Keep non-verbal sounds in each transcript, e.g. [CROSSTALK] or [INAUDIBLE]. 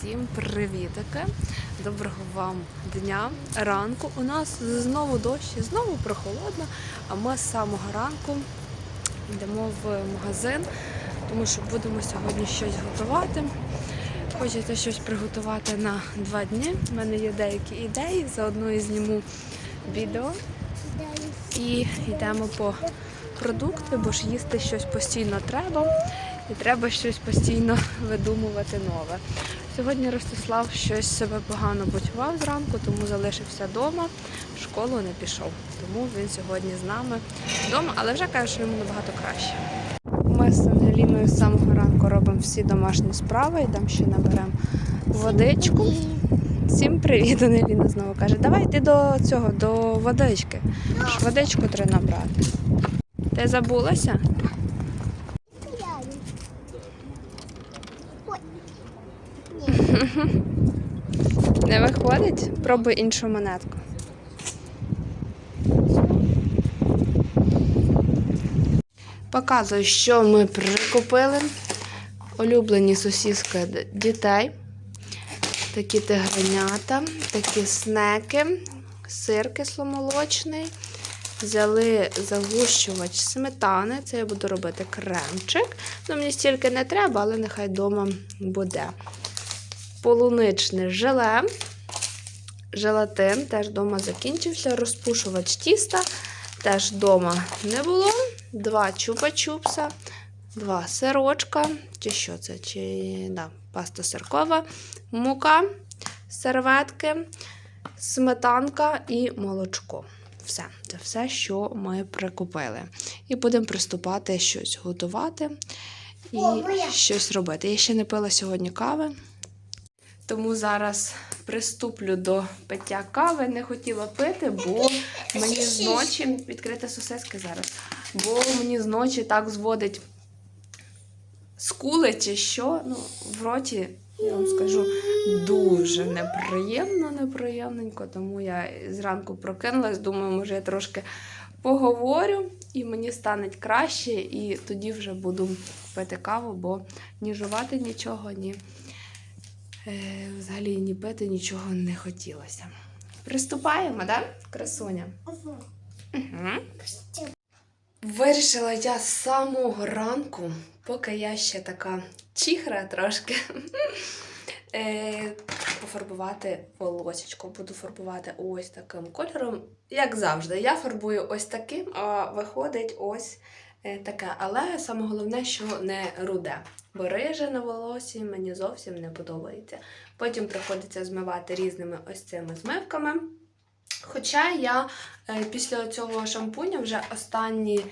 Всім привітики! Доброго вам дня, ранку. У нас знову дощ, знову прохолодно, а ми з самого ранку йдемо в магазин, тому що будемо сьогодні щось готувати. Хочете щось приготувати на два дні. У мене є деякі ідеї, заодно і зніму відео. І йдемо по продукти, бо ж їсти щось постійно треба. І треба щось постійно видумувати нове. Сьогодні Ростислав щось себе погано почував зранку, тому залишився вдома, в школу не пішов. Тому він сьогодні з нами вдома, але вже каже, що йому набагато краще. Ми з Ангеліною з самого ранку робимо всі домашні справи, йдемо ще наберемо водичку. Всім привіт, Ангеліна знову каже, давай йди до цього, до водички. Ж водичку треба набрати. Ти забулася? Не виходить? Пробуй іншу монетку. Показую, що ми прикупили. Улюблені сосіски дітей. Такі тигренята, такі снеки, сир кисломолочний. Взяли загущувач сметани. Це я буду робити кремчик. Ну, мені стільки не треба, але нехай вдома буде. Полуничне желе. Желатин теж вдома закінчився. Розпушувач тіста теж вдома не було. Два чупа-чупса, два сирочка. Чи що це? Чи да, паста сиркова, мука, серветки, сметанка і молочко. Все, це все, що ми прикупили. І будемо приступати щось готувати і щось робити. Я ще не пила сьогодні кави. Тому зараз приступлю до пиття кави. Не хотіла пити, бо мені зночі відкрити сосиски зараз. Бо мені зночі так зводить скули чи що. Ну, в роті, я вам скажу, дуже неприємно, неприємненько. Тому я зранку прокинулась, думаю, може я трошки поговорю і мені стане краще, і тоді вже буду пити каву, бо ні жувати нічого, ні е, взагалі ні пити нічого не хотілося. Приступаємо, да, красуня? Угу. Вирішила я з самого ранку, поки я ще така чихра трошки, [LAUGHS] е, пофарбувати волосечко. Буду фарбувати ось таким кольором. Як завжди, я фарбую ось таким, а виходить ось е, таке. Але саме головне, що не руде. Бо риже на волосі мені зовсім не подобається. Потім приходиться змивати різними ось цими змивками. Хоча я е, після цього шампуня вже останні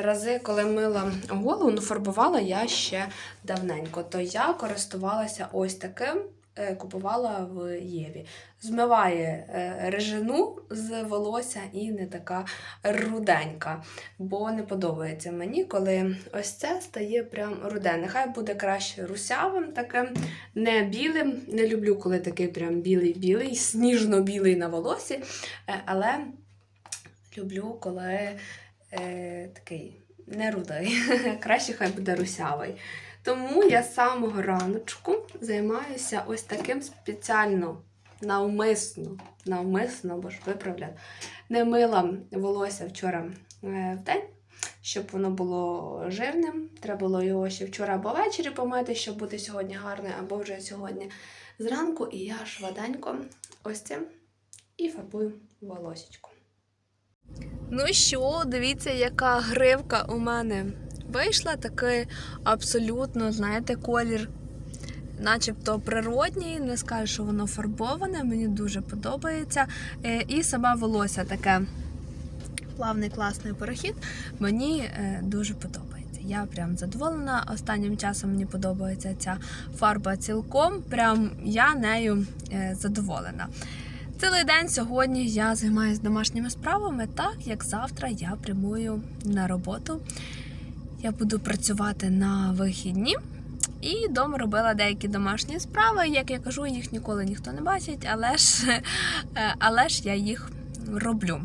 рази, коли мила голову, ну фарбувала я ще давненько, то я користувалася ось таким, е, купувала в Єві. Змиває е, режину з волосся і не така руденька, бо не подобається мені, коли ось це стає прям руде. Нехай буде краще русявим, таким, не білим. Не люблю, коли такий прям білий-білий, сніжно-білий на волосі, е, але люблю, коли е, такий не рудий. [LAUGHS] Краще хай буде русявий. Тому я з самого раночку займаюся ось таким спеціально навмисно, навмисно, бо ж виправляю, не мила волосся вчора е, в день, щоб воно було жирним. Треба було його ще вчора або ввечері помити, щоб бути сьогодні гарним, або вже сьогодні зранку. І я швиденько ось цим і фарбую волосечко. Ну що, дивіться, яка гривка у мене вийшла. Такий абсолютно, знаєте, колір, начебто природній. Не скажу, що воно фарбоване, мені дуже подобається. Е, І сама волосся таке плавний класний перехід. Мені е, дуже подобається. Я прям задоволена. Останнім часом мені подобається ця фарба цілком. Прям я нею е, задоволена. Цілий день сьогодні я займаюся домашніми справами, так як завтра я прямую на роботу. Я буду працювати на вихідні. І вдома робила деякі домашні справи. Як я кажу, їх ніколи ніхто не бачить, але ж, е, але ж я їх роблю.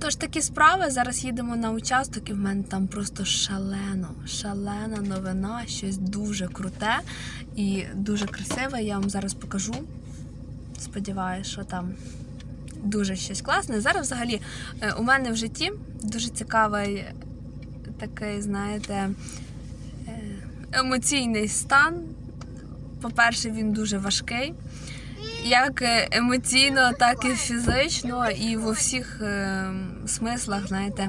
Тож такі справи. Зараз їдемо на участок, і в мене там просто шалено, шалена новина, щось дуже круте і дуже красиве. Я вам зараз покажу. Сподіваюся, що там дуже щось класне. Зараз взагалі е, у мене в житті дуже цікавий такий, знаєте, е, емоційний стан. По-перше, він дуже важкий. Як е, емоційно, так і фізично, і в всіх е, смислах, знаєте,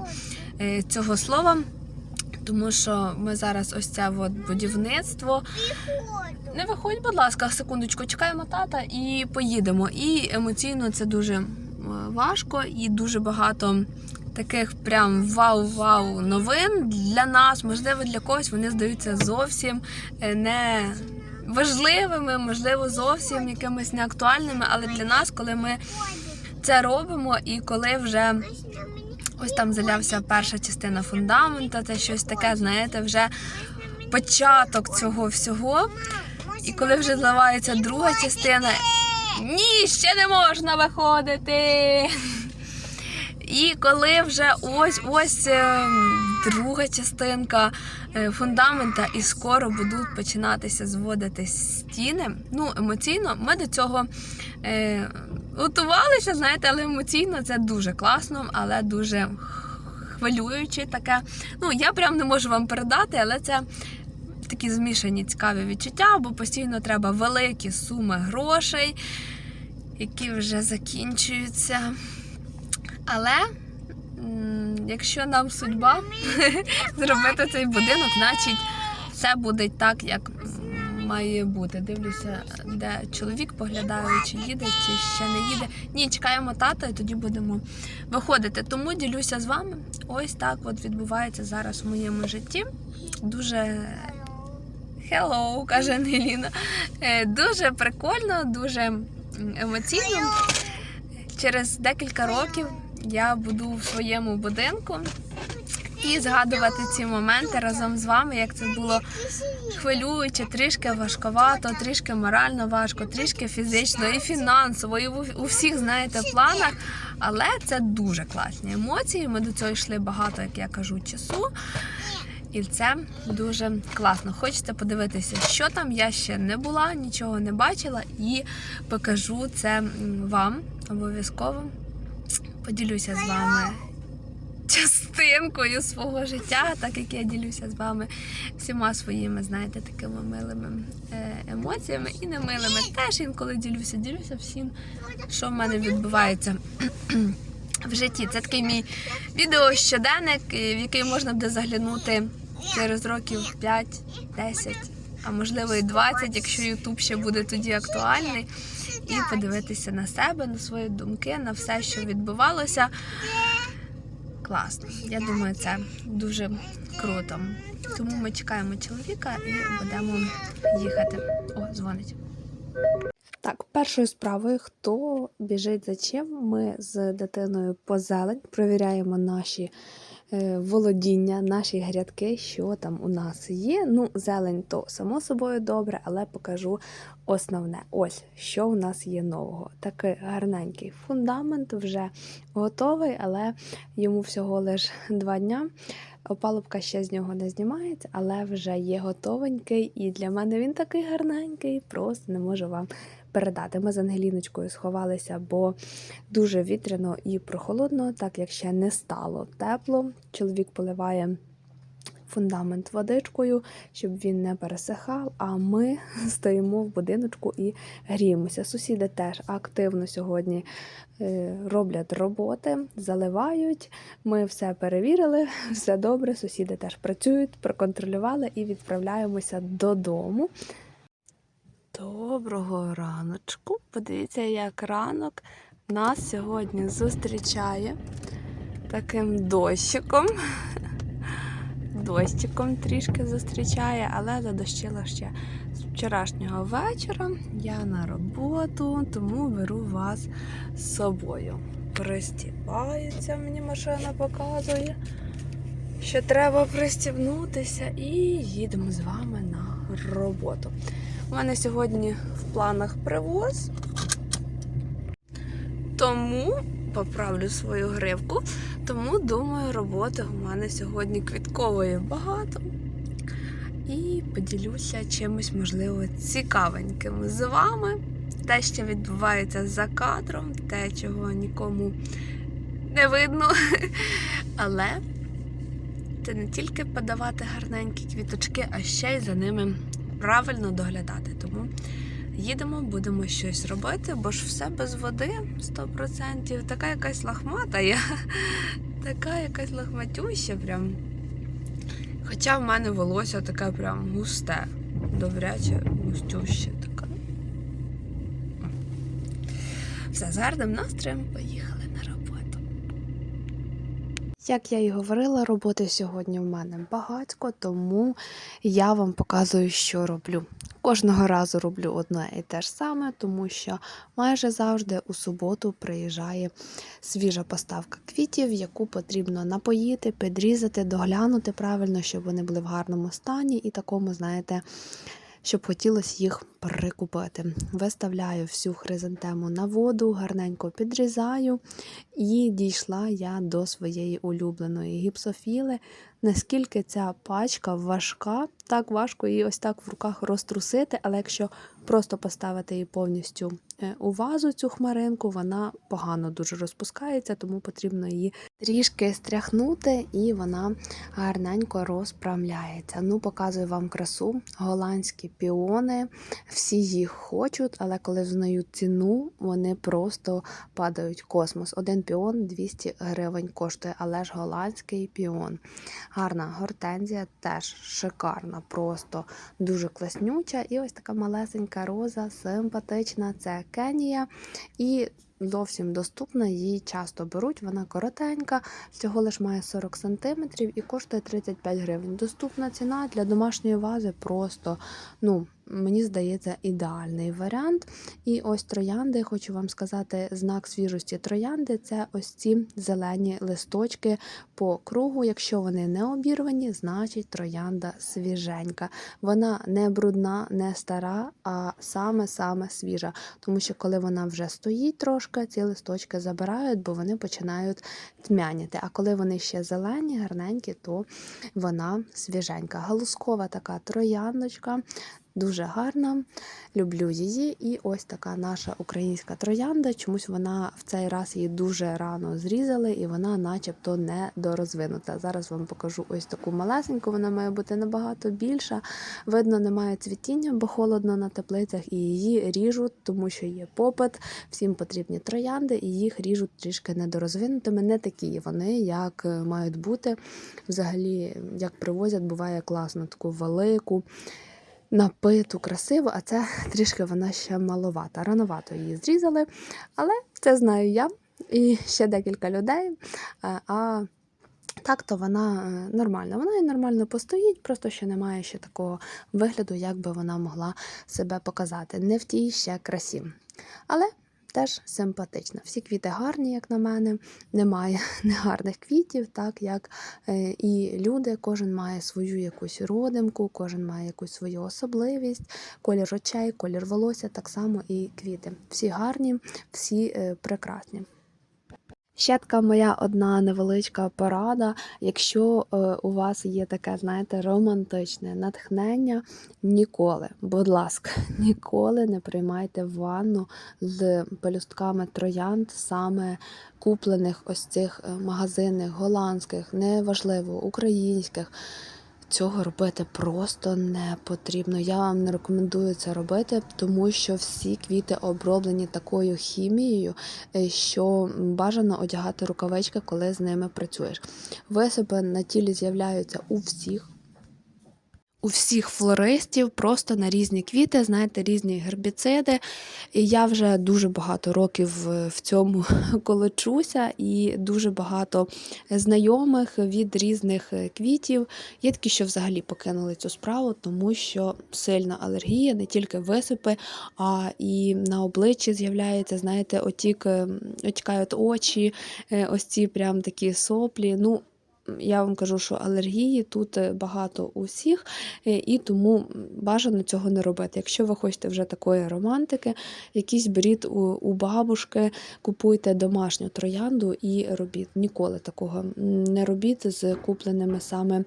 цього слова. Тому що ми зараз ось це от будівництво. Не виходь, будь ласка, секундочку, чекаємо тата і поїдемо. І емоційно це дуже е, важко, і дуже багато таких прям вау-вау новин для нас, можливо, для когось вони здаються зовсім е, не важливими, можливо, зовсім якимись неактуальними, але для нас, коли ми це робимо, і коли вже ось там залявся перша частина фундамента, це щось таке, знаєте, вже початок цього всього. І коли вже зливається друга частина, ні, ще не можна виходити. І коли вже ось ось е, друга частинка е, фундамента, і скоро будуть починатися зводити стіни. Ну, емоційно, ми до цього е, готувалися, знаєте, але емоційно це дуже класно, але дуже хвилююче таке. Ну, я прям не можу вам передати, але це такі змішані цікаві відчуття, бо постійно треба великі суми грошей, які вже закінчуються. Але якщо нам судьба [LAUGHS] зробити цей будинок, значить все буде так, як має бути. Дивлюся, де чоловік поглядає, чи їде, чи ще не їде. Ні, чекаємо тата, і тоді будемо виходити. Тому ділюся з вами. Ось так от відбувається зараз в моєму житті. Дуже Hello, каже Ангеліна. Е, Дуже прикольно, дуже емоційно. Через декілька років я буду в своєму будинку і згадувати ці моменти разом з вами, як це було хвилююче, трішки важковато, трішки морально важко, трішки фізично і фінансово, і у всіх, знаєте, планах. Але це дуже класні емоції. Ми до цього йшли багато, як я кажу, часу. І це дуже класно. Хочете подивитися, що там. Я ще не була, нічого не бачила, і покажу це вам обов'язково. Поділюся з вами частинкою свого життя, так як я ділюся з вами всіма своїми, знаєте, такими милими е, емоціями і не милими. Теж інколи ділюся, ділюся всім, що в мене відбувається. В житті це такий мій відеощоденник, е, в який можна буде заглянути через років 5-10, а можливо і 20, якщо Ютуб ще буде тоді актуальний, і подивитися на себе, на свої думки, на все, що відбувалося. Класно. Я думаю, це дуже круто. Тому ми чекаємо чоловіка і будемо їхати. О, дзвонить. Так, першою справою, хто біжить за чим, ми з дитиною по зелень провіряємо наші володіння, наші грядки, що там у нас є. Ну, зелень то само собою добре, але покажу основне. Ось що у нас є нового. Такий гарненький фундамент вже готовий, але йому всього лише два дня. Опалубка ще з нього не знімається, але вже є готовенький. І для мене він такий гарненький, просто не можу вам передати. Ми з Ангеліночкою сховалися, бо дуже вітряно і прохолодно, так як ще не стало тепло. Чоловік поливає фундамент водичкою, щоб він не пересихав. А ми [LAUGHS] стоїмо в будиночку і гріємося. Сусіди теж активно сьогодні е, роблять роботи, заливають. Ми все перевірили, [LAUGHS] все добре. Сусіди теж працюють, проконтролювали і відправляємося додому. Доброго раночку. Подивіться, як ранок нас сьогодні зустрічає таким дощиком. [LAUGHS] Дощиком трішки зустрічає, але задощило ще з вчорашнього вечора. Я на роботу, тому беру вас з собою. Пристібається, мені машина показує, що треба пристібнутися, і їдемо з вами на роботу. У мене сьогодні в планах привоз, тому поправлю свою гривку. Тому думаю, роботи у мене сьогодні квіткової багато. І поділюся чимось, можливо, цікавеньким з вами. Те, що відбувається за кадром, те, чого нікому не видно. [LAUGHS] Але це не тільки подавати гарненькі квіточки, а ще й за ними правильно доглядати. Тому їдемо, будемо щось робити, бо ж все без води 100%. Така якась лахмата я. [LAUGHS] Така якась лахматюща прям. Хоча в мене волосся таке прям густе, добряче, густюще таке. Все, з гарним настроєм поїхали. Як я і говорила, роботи сьогодні в мене багатько, тому я вам показую, що роблю. Кожного разу роблю одне і те ж саме, тому що майже завжди у суботу приїжджає свіжа поставка квітів, яку потрібно напоїти, підрізати, доглянути правильно, щоб вони були в гарному стані і такому, знаєте, щоб хотілося їх прикупити. Виставляю всю хризантему на воду, гарненько підрізаю, і дійшла я до своєї улюбленої гіпсофіли. Наскільки ця пачка важка, так важко її ось так в руках розтрусити, але якщо просто поставити її повністю е, у вазу, цю хмаринку, вона погано дуже розпускається, тому потрібно її трішки стряхнути, і вона гарненько розправляється. Ну, показую вам красу. Голландські піони, всі їх хочуть, але коли взнають ціну, вони просто падають в космос. Один піон 200 гривень коштує, але ж голландський піон. Гарна гортензія теж шикарна, просто дуже класнюча. І ось така малесенька роза, симпатична. Це Кенія. І зовсім доступна, її часто беруть, вона коротенька, всього лиш має 40 см і коштує 35 гривень. Доступна ціна для домашньої вази просто, ну, мені здається, ідеальний варіант. І ось троянди, хочу вам сказати, знак свіжості троянди це ось ці зелені листочки по кругу. Якщо вони не обірвані, значить троянда свіженька. Вона не брудна, не стара, а саме-саме свіжа. Тому що коли вона вже стоїть трошки, ці листочки забирають, бо вони починають тьмяніти. А коли вони ще зелені, гарненькі, то вона свіженька. Галузкова така трояндочка. Дуже гарна, люблю її. І ось така наша українська троянда. Чомусь вона в цей раз її дуже рано зрізали, і вона, начебто, недорозвинута. Зараз вам покажу ось таку малесеньку, вона має бути набагато більша. Видно, немає цвітіння, бо холодно на теплицях, і її ріжуть, тому що є попит. Всім потрібні троянди, і їх ріжуть трішки недорозвинутими. Не такі вони, як мають бути. Взагалі, як привозять, буває класно, таку велику напиту, красиву, а це трішки вона ще маловата. Рановато її зрізали, але це знаю я і ще декілька людей. А, А так, то вона е, нормальна. Вона і нормально постоїть, просто ще немає ще такого вигляду, як би вона могла себе показати. Не в тій ще красі. Але теж симпатична. Всі квіти гарні, як на мене. Немає [LAUGHS] негарних квітів, так як е, і люди, кожен має свою якусь родимку, кожен має якусь свою особливість, колір очей, колір волосся, так само і квіти. Всі гарні, всі е, прекрасні. Ще така моя одна невеличка порада. Якщо е, у вас є таке, знаєте, романтичне натхнення, ніколи, будь ласка, [LAUGHS] ніколи не приймайте ванну з пелюстками троянд, саме куплених ось цих е, магазинних, голландських, неважливо, українських. Цього робити просто не потрібно. Я вам не рекомендую це робити, тому що всі квіти оброблені такою хімією, е, що бажано одягати рукавички, коли з ними працюєш. Висипи на тілі з'являються у всіх. У всіх флористів просто на різні квіти, знаєте, різні гербіциди. І я вже дуже багато років в цьому [LAUGHS] колочуся, і дуже багато знайомих від різних квітів. Є такі, що взагалі покинули цю справу, тому що сильна алергія, не тільки висипи, а і на обличчі з'являється, знаєте, отік, отікають очі, е, ось ці прям такі соплі. Ну, я вам кажу, що алергії тут е, багато у всіх, е, і тому бажано цього не робити. Якщо ви хочете вже такої романтики, якісь беріть у, бабушки, купуйте домашню троянду і робіть. Ніколи такого не робіть з купленими саме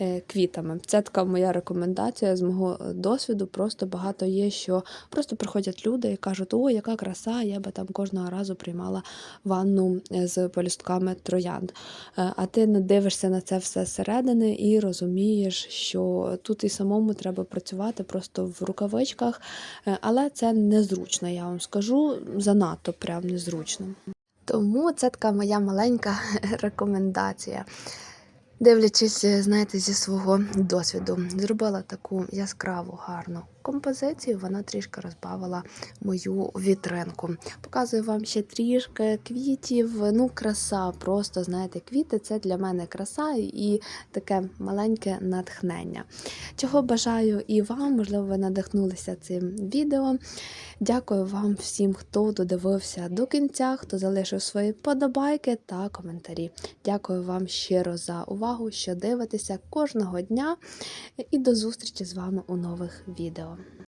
е, квітами. Це така моя рекомендація з мого досвіду. Просто багато є, що просто приходять люди і кажуть, о, яка краса, я би там кожного разу приймала ванну з полюстками троянд. А ти не дивишся на це все зсередини і розумієш, що тут і самому треба працювати просто в рукавичках, Е, але це незручно, я вам скажу, занадто прям незручно. Тому це така моя маленька [LAUGHS] рекомендація. Дивлячись, е, знаєте, зі свого досвіду, зробила таку яскраву, гарну композицію. Вона трішки розбавила мою вітринку. Показую вам ще трішки квітів. Ну, краса, просто знаєте, квіти це для мене краса і таке маленьке натхнення. Чого бажаю і вам, можливо, ви надихнулися цим відео. Дякую вам всім, хто додивився до кінця, хто залишив свої подобайки та коментарі. Дякую вам щиро за увагу, що дивитеся кожного дня. І до зустрічі з вами у нових відео. 같아요.